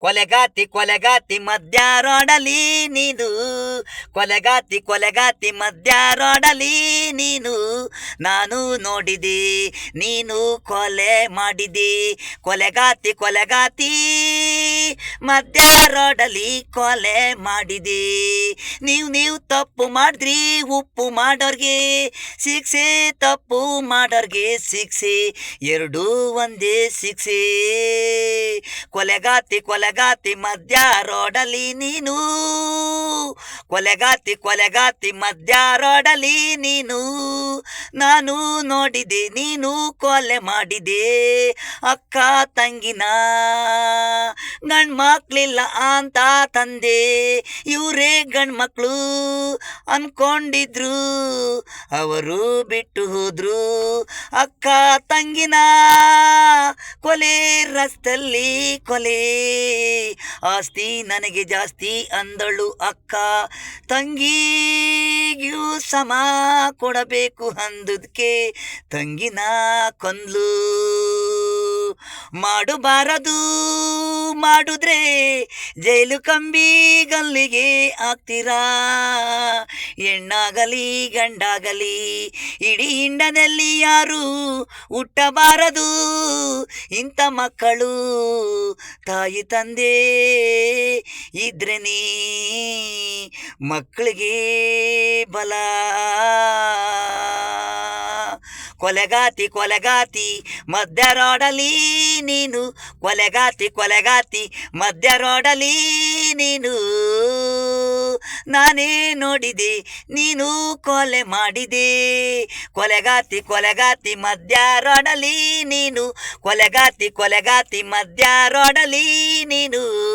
ಕೊಲೆಗಾತಿ ಕೊಲೆಗಾತಿ ಮದ್ಯಾರೋಡಲಿ ನೀನು. ಕೊಲೆಗಾತಿ ಕೊಲೆಗಾತಿ ಮಧ್ಯಾರೋಡಲಿ ನೀನು. ನಾನು ನೋಡಿದೆ, ನೀನು ಕೊಲೆ ಮಾಡಿದಿ. ಕೊಲೆಗಾತಿ ಕೊಲೆಗಾತಿ ಮಧ್ಯ ರೋಡಲ್ಲಿ ಕೊಲೆ ಮಾಡಿದಿ. ನೀವು ನೀವು ತಪ್ಪು ಮಾಡಿದ್ರಿ, ಉಪ್ಪು ಮಾಡೋರ್ಗೆ ಶಿಕ್ಷೆ, ತಪ್ಪು ಮಾಡೋರ್ಗೆ ಶಿಕ್ಷೆ, ಎರಡೂ ಒಂದೇ ಶಿಕ್ಷೆ. ಕೊಲೆಗಾತಿ ಕೊಲೆಗಾತಿ ಮಧ್ಯ ರೋಡಲ್ಲಿ ನೀನು. ಕೊಲೆಗಾತಿ ಕೊಲೆಗಾತಿ ಮಧ್ಯ ರೋಡಲ್ಲಿ ನೀನು. ನಾನು ನೋಡಿದೆ, ನೀನು ಕೊಲೆ ಮಾಡಿದೆ. ಅಕ್ಕ ತಂಗಿನ ಗಂಡ್ಮಕ್ಳಿಲ್ಲ ಅಂತ ತಂದೆ. ಇವರೇ ಗಂಡ್ಮಕ್ಳು ಅನ್ಕೊಂಡಿದ್ರು. ಅವರು ಬಿಟ್ಟು ಹೋದ್ರು. ಅಕ್ಕ ತಂಗಿನ ಕೊಲೆ ರಸ್ತಲ್ಲಿ ಕೊಲೆ. ಆಸ್ತಿ ನನಗೆ ಜಾಸ್ತಿ ಅಂದಳು ಅಕ್ಕ ತಂಗಿಗೂ ಸಮ ಕೊಡಬೇಕು ಅಂದುದಕ್ಕೆ ತಂಗಿನ ಕೊಂದ್ಲು. ಮಾಡಬಾರದು, ಮಾಡಿದ್ರೆ ಜೈಲು ಕಂಬಿ ಗಲ್ಲಿಗೆ ಹಾಕ್ತೀರಾ? ಹೆಣ್ಣಾಗಲಿ, ಗಂಡಾಗಲಿ, ಇಡೀ ಹಿಂಡದಲ್ಲಿ ಯಾರು ಹುಟ್ಟಬಾರದು. ಇಂಥ ಮಕ್ಕಳು ತಾಯಿ ತಂದೆ ಇದ್ರೆ ನೀ ಮಕ್ಕಳಿಗೆ ಬಲ. ಕೊಲೆಗಾತಿ ಕೊಲೆಗಾತಿ ಮಧ್ಯ ರೋಡಲಿ ನೀನು. ಕೊಲೆಗಾತಿ ಕೊಲೆಗಾತಿ ಮಧ್ಯ ರೋಡಲಿ ನೀನು. ನಾನೇ ನೋಡಿದೆ, ನೀನು ಕೊಲೆ ಮಾಡಿದೆ. ಕೊಲೆಗಾತಿ ಕೊಲೆಗಾತಿ ಮಧ್ಯ ರೋಡಲಿ ನೀನು. ಕೊಲೆಗಾತಿ ಕೊಲೆಗಾತಿ ಮಧ್ಯ ರೋಡಲಿ ನೀನು.